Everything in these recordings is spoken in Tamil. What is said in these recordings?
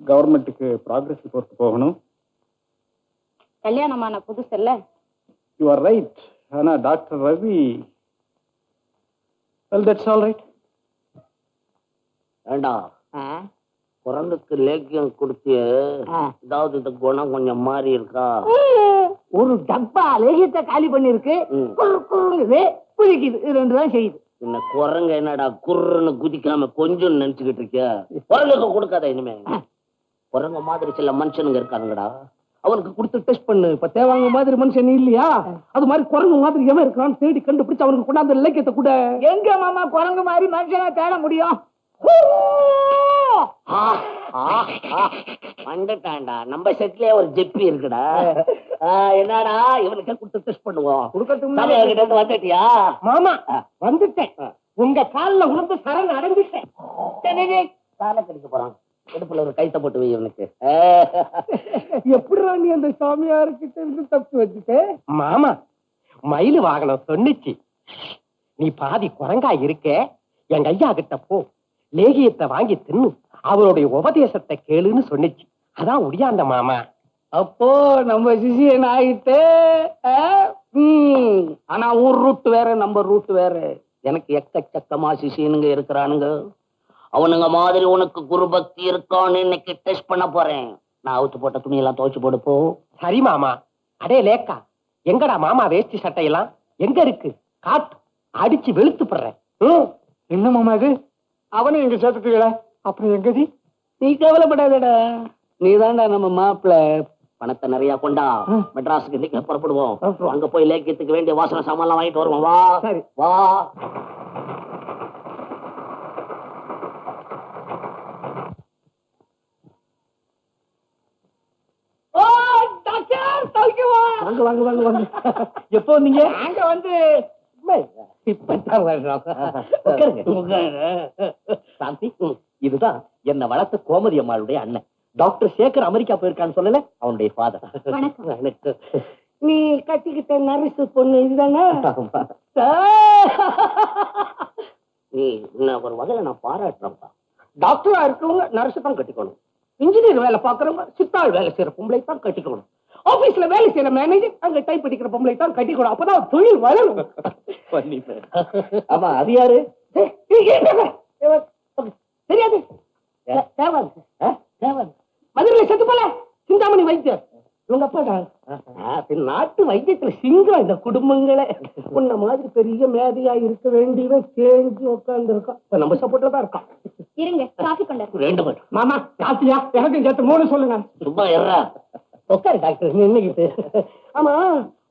கவர்மெண்ட்டுக்கு ப்ராக்ரஸ் ரிப்போர்ட் போகணும். கல்யாணமான புதுசுல்ல? யூ ஆர் ரைட் ஆனா doctor Ravi well that's all right ஏண்டா? குரங்குக்கு லேக்கியம் கொடுத்து ஏதாவது இந்த குணம் கொஞ்சம் மாறி இருக்கா? ஒரு டப்பா லேகியத்தை காலி பண்ணிருக்கு ம். குறு குறுங்குது. குதிக்குது இது ரெண்டு தான் செய்யுது. இந்த குரங்கு என்னடா குர்ன்னு குதிக்காம கொஞ்சம் நினைச்சுக்கிட்டு இருக்கியா? குரங்குக்கு கொடுக்காத இனிமே. குரங்கு மாதிரி சில மனுஷனுங்க இருக்கானுங்கடா அவனுக்கு கொடுத்து டெஸ்ட் பண்ணு. இப்ப தேவாங்க மாதிரி மனுஷன் இல்லையா? அது மாதிரி குரங்கு மாதிரி எவன் இருக்கான்னு தேடி கண்டுபிடிச்சு அவனுக்கு கொண்டாந்து லேக்கியத்தை கூட. எங்க மாமா குரங்கு மாதிரி மனுஷனா தேட முடியும். வந்துட்டான்டா. நம்ம செட்லயே ஒரு ஜெப்பி இருக்குடா. என்னடா? இவனுக்கு கொடுத்து டெஸ்ட் பண்ணுவோம்? கொடுக்கறதுக்கு வந்துட்டியா? மாமா வந்துட்டேன். உங்க கால்ல உணர்ந்து சரண் அடைஞ்சிட்டேன். காலை கடிக்க போறான். இடுப்புல ஒரு கைத்த போட்டு வை இவனுக்கு. எப்படி நீ அந்த சாமியார் கிட்ட இருந்து தப்பி வச்சுட்ட? மாமா மயில் வாகனம் சொன்னுச்சு. நீ பாதி குரங்கா இருக்க எங்க ஐயா கிட்ட போ. லேகியத்தை வாங்கி தின்னு அவருடைய உபதேசத்தை கேளுன்னு சொன்னுச்சு. அதான் உடியாண்ட மாமா. அப்போ நம்ம சிசியன் ஆயிட்டு ஆனா ஊர் ரூட் வேற நம்ம ரூட் வேற. எனக்கு எக்கச்சக்கமா சிசியனுங்க இருக்கிறானுங்க. அவனுங்க மாதிரி உனக்கு குரு பக்தி இருக்கான்னு இன்னைக்கு டெஸ்ட் பண்ண போறேன். நான் அவுத்து போட்ட துணியெல்லாம் துவைச்சு போடு போ. சரி மாமா. அடே லேக்கா. எங்கடா மாமா வேஷ்டி சட்டையெல்லாம்? எங்க இருக்கு? காட்டு அடிச்சு வெளுத்து போடுறேன். என்ன மாமா இது? அவனை எங்க சேர்த்துக்கல அப்புறம் எங்கதி நீ கவலைப்படாதடா. நீ தான்டா நம்ம மாப்பிள்ள பணத்தை நிறைய கொண்டா மெட்ராஸுக்கு புறப்படுவோம். அங்க போய் லேக்கியத்துக்கு வேண்டிய வாசனை சாமான்லாம் வாங்கிட்டு வருவோம். வா. சரி. வா. வாங்க வாங்க வாங்க வாங்க. எப்போ வந்தீங்க? நாங்க வந்து இப்பதான். சாந்தி இதுதான் என்ன வளர்த்த கோமதி அம்மாளுடைய அண்ணன். டாக்டர் சேகர் அமெரிக்கா போயிருக்கான்னு சொல்லல அவனுடைய ஃபாதர். நீ கட்டிக்கிட்ட நரிசு பொண்ணு இதுதானே? நீ உன்னை ஒரு வகையில நான் பாராட்டுறேன்ப்பா. டாக்டரா இருக்கவங்க நர்ஸ் தான் கட்டிக்கணும். இன்ஜினியர் வேலை பாக்குறவங்க சித்தாள் வேலை செய்யற பொம்பளை தான் கட்டிக்கணும். ஆபீஸ்ல வேலை செய்யற மேனேஜர் அங்க டைப் அடிக்கிற பொம்பளை தான் கட்டிக்கணும் அப்பதான் தொழில் வளரும். ஆமா அது யாரு? தெரியாது. மதுரையில செத்து போல. சிந்தாமணி வைத்தியர். இவங்க அப்பா நாட்டு வைத்தியத்துல சிங்கம் இந்த குடும்பங்களே. உன்ன மாதிரி பெரிய மேதையா இருக்க வேண்டியவன் தேங்கி உட்கார்ந்து இருக்கான் நம்ம சப்போர்ட்ல தான் இருக்கான். இருங்க காஃபி கொண்டாரு ரெண்டு பேரும் மாமா காப்பியா எனக்கும் சேர்த்து மூணு சொல்லுங்க. சும்மா எறா உட்காரு டாக்டர் நின்னுகிட்டு ஆமா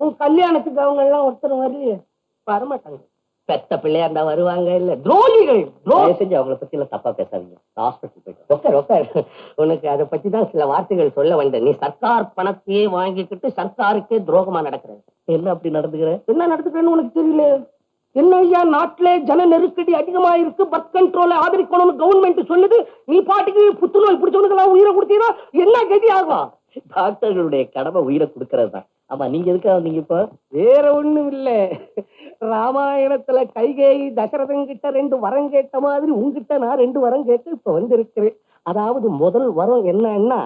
உன் கல்யாணத்துக்கு அவங்க எல்லாம் ஒருத்தர் வரலையே வரமாட்டாங்க. பெத்த பிள்ளையா இருந்தா வருவாங்க இல்ல துரோகிகள். செஞ்சு அவங்கள பத்தி எல்லாம் தப்பா பேசாதீங்க. ஹாஸ்பிட்டல் போயிட்டு உட்கார் உட்கார். உனக்கு அதை பத்தி தான் சில வார்த்தைகள் சொல்ல வந்தேன். நீ சர்க்கார் பணத்தையே வாங்கிக்கிட்டு சர்க்காருக்கே துரோகமா நடக்கிற. என்ன அப்படி நடந்துக்கிற? என்ன நடந்துக்கிறேன்னு உனக்கு தெரியல. என்ன ஐயா நாட்டுல ஜன நெருக்கடி அதிகமா இருக்கு பர்த் கண்ட்ரோல ஆதரிக்கணும்னு கவர்மெண்ட் சொல்லுது நீ பாட்டுக்கு புத்துநோய் பிடிச்சவனுக்கு எல்லாம் உயிரை கொடுத்தீங்கன்னா என்ன கதி ஆகும்? டாக்டர்களுடைய கடமை உயிரை கொடுக்கறது தான் ஆமா நீங்க எதுக்காக வந்தீங்க இப்போ? வேற ஒண்ணும் இல்ல. ராமாயணத்துல கைகேயி தசரதன் கிட்ட ரெண்டு வரம் கேட்ட மாதிரி உங்ககிட்ட நான் ரெண்டு வரம் கேட்டு இப்ப வந்திருக்கிறேன். அதாவது முதல் வரம் என்னன்னா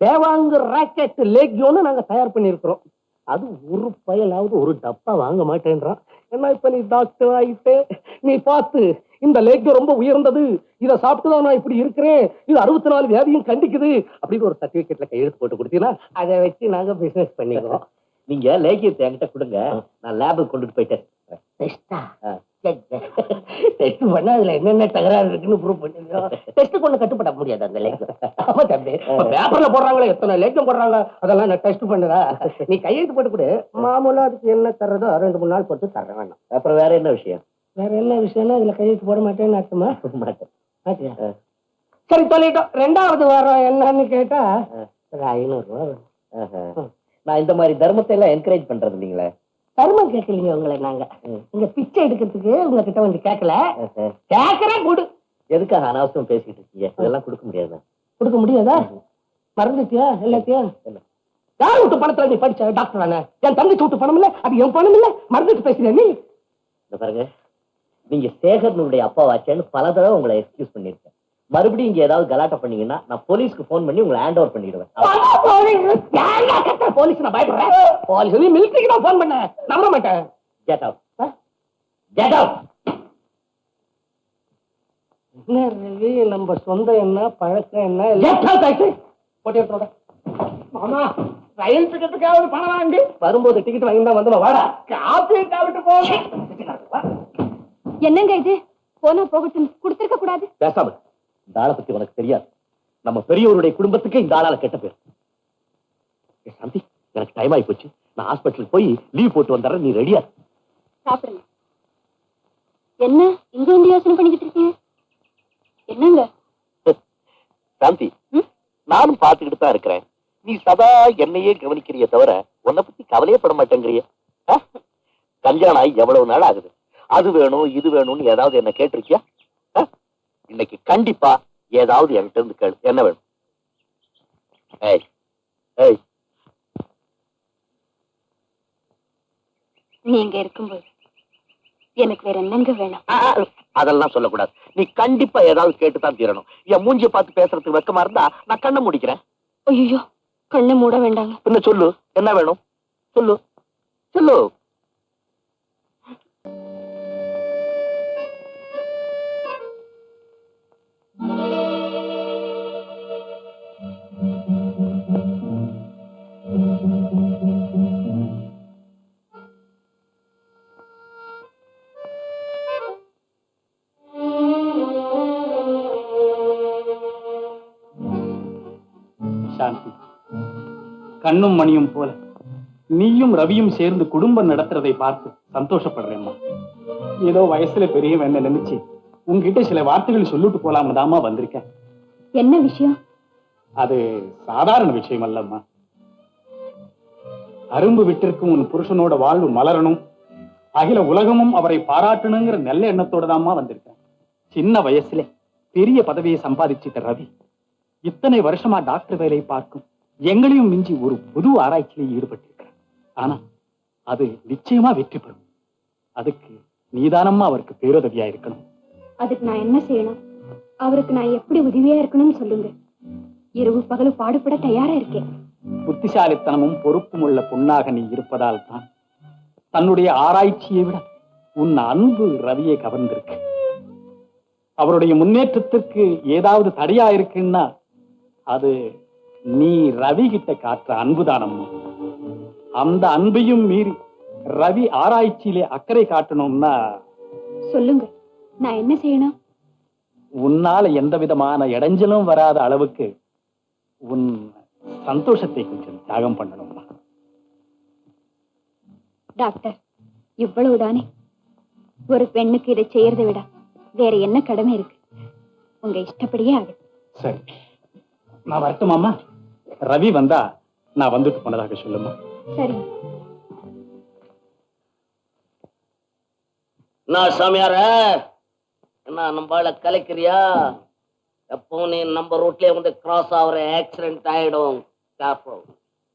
தேவாங்கு ராக்கெட் லேக்யோன்னு நாங்க தயார் பண்ணியிருக்கிறோம். அது ஒரு பயலாவது ஒரு டப்பா வாங்க மாட்டேன்றான். ஏன்னா இப்ப நீ டாக்டர் ஆயிட்டு நீ பார்த்து இந்த லேக்யோ ரொம்ப உயர்ந்தது. இதை சாப்பிட்டு தான் நான் இப்படி இருக்கிறேன். இது அறுபத்தி நாலு வியாதியும் கண்டிக்குது அப்படின்னு ஒரு சர்டிபிகேட்ல கையெழுத்து போட்டு கொடுத்தீங்கன்னா அதை வச்சு நாங்க பிசினஸ் பண்ணிக்கிறோம் நீங்க லேகியத்தை என்கிட்ட கொடுங்க. நான் லேபுக்கு கொண்டுட்டு போயிட்டேன் டெஸ்டா டெஸ்ட் பண்ணா அதுல என்னென்ன தகராறு இருக்குன்னு ப்ரூவ் பண்ணிருக்கோம் டெஸ்ட் கொண்டு கட்டுப்பட முடியாது அந்த லேக்கம் ஆமா தம்பி. பேப்பர்ல போடுறாங்களே எத்தனை லேக்கம் போடுறாங்க? அதெல்லாம் நான் டெஸ்ட் பண்ணுறா. நீ கையெழுத்து போட்டு கொடு. மாமூலா அதுக்கு என்ன தர்றதோ ரெண்டு மூணு நாள் போட்டு தர வேண்டாம் அப்புறம் வேற என்ன விஷயம்? வேற என்ன விஷயம்னா இதுல கையெழுத்து போட மாட்டேன்னு அர்த்தமா? மாட்டேன். மாட்டியா? சரி சொல்லிட்டோம். ரெண்டாவது வாரம் என்னன்னு கேட்டா ஒரு ஐநூறு ரூபா. நான் இந்த மாதிரி தர்மத்தை எல்லாம் என்கரேஜ் பண்றது இல்லைங்களே? தர்மம் கேட்கலீங்க உங்களை நாங்க. இங்க பிச்சை எடுக்கிறதுக்கு உங்ககிட்ட வந்து கேட்கல. ஆஹா. கேட்கறேன் கொடு எதுக்காக அனாவசியம் பேசிட்டு இருக்கீங்க? இதெல்லாம் கொடுக்க முடியாது? கொடுக்க முடியாதா? மறந்துட்டியா? எல்லாத்தையும் இல்ல. யார் விட்டு பணத்துல நீ படிச்ச டாக்டர் என் தங்கச்சி விட்டு பணம் இல்ல? அது என் பணம் இல்ல? மறந்துட்டு பேசுறியா நீ? பாருங்க. நீங்க சேகர்னுடைய அப்பாவாச்சேன்னு பல தடவை உங்களை எக்ஸ்கியூஸ் பண்ணிருக்கேன் மறுபடியும் இங்க ஏதாவது கலாட்டா பண்ணீங்கன்னா நான் போலீஸ்க்கு ஃபோன் பண்ணி உங்களை ஹேண்ட் ஓவர் பண்ணிடுவேன். போலீஸ் நான் பயப்படுறேன்? போலீஸ் மிலிட்டரிக்கு நான் போன் பண்ணேன். நம்ப மாட்டேன். கெட் அவுட் கெட் அவுட் என்ன ரவி நம்ம சொந்தம் என்ன பழக்கம் என்ன? போட்டி மாமா ரயில் டிக்கெட்டுக்காவது பணம் வாங்கி. வரும்போது டிக்கெட் வாங்கி தான் வந்து வாடா. காப்பி சாப்பிட்டு போக என்னங்க இது? போனா போகட்டும். கொடுத்திருக்க கூடாது. பேசாம. இந்த ஆளை பத்தி உனக்கு தெரியாது. நம்ம பெரியவருடைய குடும்பத்துக்கு இந்த ஆளால கெட்ட பேர். சாந்தி எனக்கு டைம் ஆகி போச்சு. நான் ஹாஸ்பிட்டலுக்கு போய் லீவ் போட்டு வந்துடுறேன் நீ ரெடியா சாப்பிடுங்க. என்ன? இங்க வந்து யோசனை பண்ணிக்கிட்டு இருக்கீங்க? என்னங்க? சாந்தி? நானும் பார்த்துக்கிட்டு தான் இருக்கிறேன். நீ சதா என்னையே கவனிக்கிறிய தவிர உன்னை பத்தி கவலையே பட மாட்டேங்கிறிய? கல்யாணம் ஆகி எவ்வளவு நாள் ஆகுது? அது வேணும் இது வேணும்னு ஏதாவது என்ன கேட்டிருக்கியா? இன்னைக்கு கண்டிப்பா ஏதாவது என்கிட்ட இருந்து கேளு. என்ன வேணும்? ஏய் ஏய். நீங்க இருக்கும்போது எனக்கு வேற என்னங்க வேணும்? அதெல்லாம் சொல்லக்கூடாது. நீ கண்டிப்பா ஏதாவது கேட்டுதான் தீரணும். என் மூஞ்சிய பார்த்து பேசுறதுக்கு வெக்கமா இருந்தா நான் கண்ணை முடிக்கிறேன். ஐயோ கண்ணை மூட வேண்டாங்க. பின்ன சொல்லு என்ன வேணும்? சொல்லு சொல்லு. கண்ணும் மணியும் போல. நீயும் ரவியும் சேர்ந்து குடும்பம் நடத்துறதை பார்த்து சந்தோஷப்படுறேம்மா. ஏதோ வயசுல பெரியவன் என்ன நினைச்சு உங்ககிட்ட சில வார்த்தைகள் சொல்லிட்டு போலாம்னு தாம்மா வந்திருக்கேன். என்ன விஷயம்? அது சாதாரண விஷயம் அல்லம்மா. அரும்பு விட்டிருக்கும் உன் புருஷனோட வாழ்வு மலரணும். அகில உலகமும் அவரை பாராட்டணுங்கிற நல்ல எண்ணத்தோட தாம்மா வந்திருக்கேன். சின்ன வயசுல பெரிய பதவியை சம்பாதிச்சிட்ட ரவி இத்தனை வருஷமா டாக்டர் வேலையை பார்க்கும். எங்களையும் மிஞ்சி ஒரு புது ஆராய்ச்சியில ஈடுபட்டிருக்கிறார். ஆனா அது நிச்சயமா வெற்றி பெறும். அதுக்கு நீதானம்மா அவருக்கு பேருதவியா இருக்கணும்? அதுக்கு நான் என்ன செய்யணும்? அவருக்கு நான் எப்படி உதவியா இருக்கணும்னு சொல்லுங்க. இரவு பகலும் பாடுபட தயாரா இருக்கேன். புத்திசாலித்தனமும் பொறுப்பும் உள்ள பொண்ணாக நீ இருப்பதால் தான் தன்னுடைய ஆராய்ச்சியை விட உன் அன்பு ரவியை கவர்ந்திருக்கு. அவருடைய முன்னேற்றத்திற்கு ஏதாவது தடையா இருக்குன்னா அது நீ ரவி கிட்ட காட்டுற அன்புதானம்மா. அந்த அன்பையும் மீறி ரவி ஆராய்ச்சியிலே அக்கறை காட்டணும்னா சொல்லுங்க நான் என்ன செய்யணும்? உன்னால எந்த விதமான இடைஞ்சலும் வராத அளவுக்கு உன் சந்தோஷத்தை கொஞ்சம் தியாகம் பண்ணணும்மா. டாக்டர் இவ்வளவுதானே? ஒரு பெண்ணுக்கு இதை செய்யறதை விட வேற என்ன கடமை இருக்கு? உங்க இஷ்டப்படியே ஆகுது சரி நான் வரட்டுமாம்மா? ரவி வந்தா நான் வந்துட்டு போனதாக சொல்லுமா? சரி. என்ன சாமியார? என்ன நம்மளால கலைக்கிறியா? எப்பவும் நீ நம்ம ரூட்லயே வந்து கிராஸ் ஆகுற ஆக்சிடென்ட் ஆயிடும்.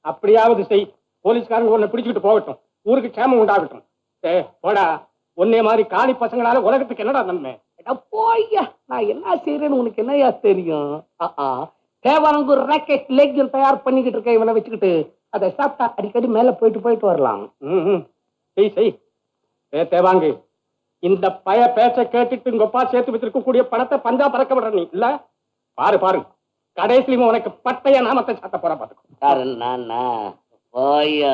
அப்படியாவது செய். போலீஸ்காரங்க உன்னை பிடிச்சிட்டு போகட்டும். ஊருக்கு க்ஷேமம் உண்டாகட்டும். ஏ போடா. உன்னை மாதிரி காலி பசங்களால உலகத்துக்கு என்னடா நன்மை? போய்யா. நான் என்ன செய்யறேன்னு உனக்கு என்னையா தெரியும்? தேவானங்கூர் ராக்கெட் லெக் தயார் பண்ணிக்கிட்டு இருக்க இவனை வச்சுக்கிட்டு அதை சாப்பிட்டா அடிக்கடி மேல போயிட்டு போயிட்டு வரலாம். செய் செய். ஏ தேவாங்கு இந்த பய பேச்ச கேட்டுட்டு உங்க அப்பா சேர்த்து வச்சிருக்கக்கூடிய பணத்தை பஞ்சா பறக்க விடுற நீ இல்ல? பாரு பாரு. கடைசியிலும் உனக்கு பட்டைய நாமத்தை சாத்த போற பாத்துக்கோ. யாரு ஓய்யா.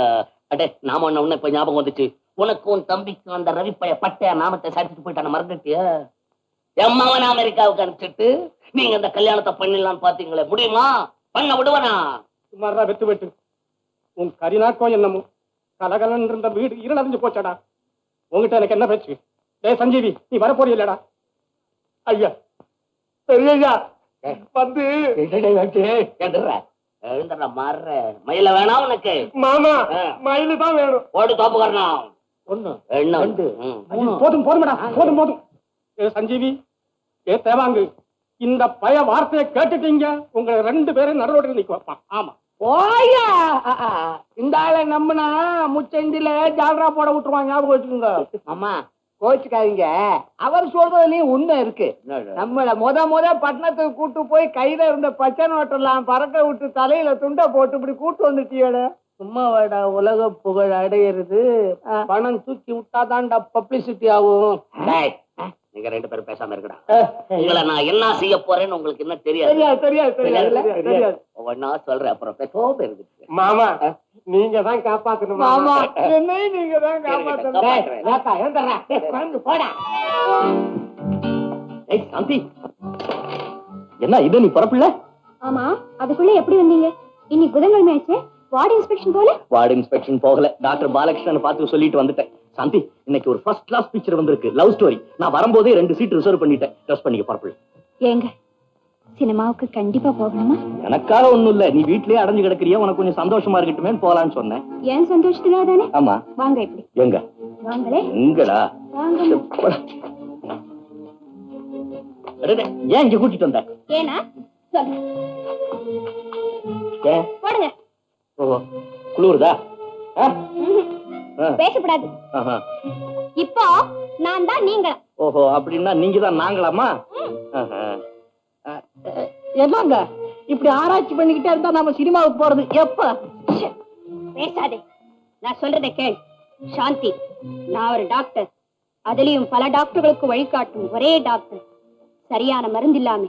அடே நாம ஒண்ணு இப்ப ஞாபகம் வந்துச்சு. உனக்கும் உன் தம்பிக்கும் அந்த ரவி பைய பட்டைய நாமத்தை சாட்டிட்டு போயிட்டான மறந்துட்டியா? எம்மாவன் அமெரிக்காவுக்கு அனுப்பிச்சிட்டு நீங்க அந்த கல்யாணத்தை பண்ணிடலாம்னு பாத்தீங்களே முடியுமா? பண்ண விடுவனா? சுமாரா வெத்து வெட்டு. உன் கரிநாக்கோ என்னமோ? கலகலன் இருந்த வீடு இருளடைஞ்சு போச்சடா. உங்ககிட்ட எனக்கு என்ன பேச்சு? டேய் சஞ்சீவி நீ வரப்போறீ இல்லடா ஐயா பெரியய்யா வந்து. எழுந்துடுற மாறுற. மயில வேணாம் உனக்கு. மாமா. மயிலு தான் வேணும். ஓடு தோப்புக்கறனா ஒண்ணு ரெண்டு. போதும் போதும் போதும். ஏ சஞ்சீவி ஏ தேவாங்கு. இந்த பய வார்த்தையை கேட்டுட்டீங்க உங்களை ரெண்டு பேரும் நடுரோட்டில் நிக்க வைப்பான். ஆமா. ஓயா இந்த ஆளை நம்பினா முச்சந்தில ஜால்ரா போட விட்டுருவான் ஞாபகம் வச்சுக்கோங்க. அம்மா கோச்சுக்காதீங்க அவர் சொல்றதுலயும் உண்மை இருக்கு? நம்மள முத முத பட்டணத்துக்கு கூட்டு போய் கையில இருந்த பச்சை நோட்டெல்லாம் பறக்க விட்டு தலையில துண்டை போட்டு இப்படி கூட்டு வந்துட்டியோட. சும்மா வாடா உலக புகழ் அடையிறது. பணம் தூக்கி விட்டாதான்டா பப்ளிசிட்டி ஆகும். நீங்க ரெண்டு பேரும் பேசாம இருக்கடா உங்களை நான் என்ன செய்ய போறேன்னு உங்களுக்கு என்ன தெரியாது. ஒன்னா சொல்றேன் அப்புறம் பேசாம இருக்கு மாமா நீங்க தான் காப்பாத்தணும் மாமா. என்னையும் நீங்க தான் காப்பாத்தணும். காப்பாத்தணும் போடா. ஏய் சாந்தி. என்ன இது நீ பிறப்பில்ல ஆமா அதுக்குள்ள எப்படி வந்தீங்க? இன்னைக்கு புதன்கிழமை ஆச்சு. வார்டு இன்ஸ்பெக்ஷன் போல? வார்டு இன்ஸ்பெக்ஷன் போகல. டாக்டர் பாலகிருஷ்ணன் பார்த்து சொல்லிட்டு வந்துட்டேன். சாந்தி இன்னைக்கு ஒரு ஃபர்ஸ்ட் கிளாஸ் பிக்சர் வந்திருக்கு. லவ் ஸ்டோரி நான் வரும்போதே ரெண்டு சீட் ரிசர்வ் பண்ணிட்டேன். ட்ரெஸ் பண்ணிக்க பரப்பிள் ஏங்க சினிமாவுக்கு கண்டிப்பா போகணுமா? எனக்காக ஒண்ணும் இல்ல. நீ வீட்லயே அடைஞ்சு கிடக்குறியா? உனக்கு கொஞ்சம் சந்தோஷமா இருக்கட்டுமே போலான்னு சொன்னேன். ஏன் சந்தோஷத்துக்காக தானே ஆமா. வாங்க இப்படி. எங்க? வாங்களே. எங்கடா? ஏன் இங்க கூட்டிட்டு வந்த? ஏனா சொல்லு. ஏன்? போடுங்க. ஓஹோ குளிருதா? ஆ? ஆஹா. இப்போ நான் தான் நீங்க ஓஹோ அப்படின்னா நீங்க தான் நாங்களாமா. என்னங்க? இப்படி ஆராய்ச்சி பண்ணிக்கிட்டே இருந்தா நம்ம சினிமாவுக்கு போறது எப்ப? பேசாதே. நான் சொல்றதை கேள். சாந்தி நான் ஒரு டாக்டர். அதுலயும் பல டாக்டர்களுக்கு வழிகாட்டும் ஒரே டாக்டர். சரியான மருந்து இல்லாம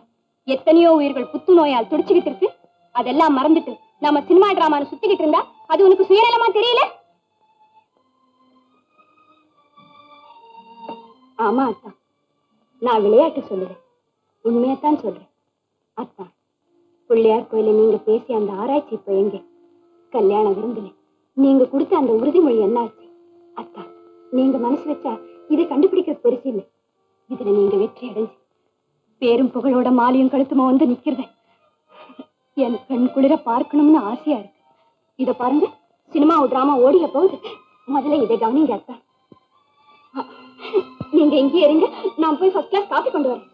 எத்தனையோ உயிர்கள் புத்துநோயால் துடிச்சுக்கிட்டு இருக்கு. அதெல்லாம் மறந்துட்டு நாம சினிமா டிராமால சுத்திக்கிட்டு இருந்தா அது உனக்கு சுயநலமா தெரியல? ஆமா அத்தா. நான் விளையாட்டு சொல்லுறேன். உண்மையத்தான் சொல்றேன். அத்தா பிள்ளையார் கோயில நீங்க பேசிய அந்த ஆராய்ச்சி இப்ப எங்க? கல்யாண விருந்துல. நீங்க கொடுத்த அந்த உறுதிமொழி என்ன ஆச்சு அத்தா நீங்க மனசு வச்சா இதை கண்டுபிடிக்கிற பெருசு இல்லை. இதுல நீங்க வெற்றி அடைஞ்சு பேரும் புகழோட மாலையும் கழுத்துமா வந்து நிக்கிறத. என் கண் குளிர பார்க்கணும்னு ஆசையா இருக்கு. இத பாருங்க சினிமா டிராமா ஓடிய போகுது முதல்ல இதை கவனிங்க அத்தான் நீங்க இங்கே இருங்க நான் போய் ஃபர்ஸ்ட் கிளாஸ் காஃபி கொண்டு வரேன்.